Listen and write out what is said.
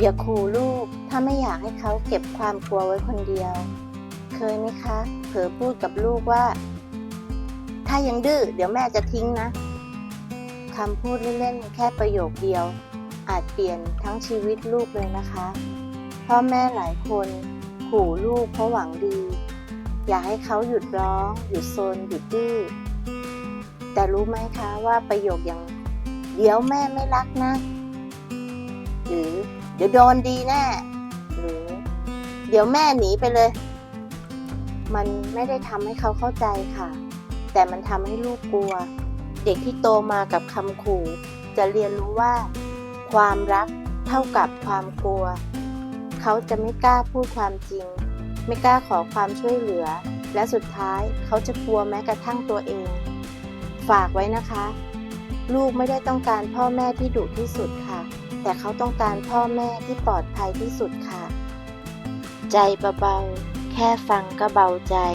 อย่าขู่ลูกถ้าไม่อยากให้เขาเก็บความกลัวไว้คนเดียว เคยไหมคะ เผลอพูดกับลูกว่า ถ้ายังดื้อเดี๋ยวแม่จะทิ้งนะคำพูดเล่นๆแค่ประโยคเดียว อาจเปลี่ยนทั้งชีวิตลูกเลยนะคะพ่อแม่หลายคนขู่ลูกเพราะหวังดี อยากให้เขาหยุดร้อง หยุดโซนหยุดดื้อแต่รู้ไหมคะว่าประโยคอย่าง เดี๋ยวแม่ไม่รักนะ เดี๋ยวโดนดีแน่หรือเดี๋ยวแม่หนีไปเลย มันไม่ได้ทำให้เขาเข้าใจค่ะ แต่มันทำให้ลูกกลัว เด็กที่โตมากับคำขู่ จะเรียนรู้ว่า ความรักเท่ากับความกลัว เขาจะไม่กล้าพูดความจริง ไม่กล้าขอความช่วยเหลือ และสุดท้ายเขาจะกลัวแม้กระทั่งตัวเอง ฝากไว้นะคะ ลูกไม่ได้ต้องการพ่อแม่ที่ดุที่สุดค่ะ แต่เขาต้องการพ่อแม่ที่ปลอดภัยที่สุดค่ะ ใจเบาๆ แค่ฟังก็เบาใจ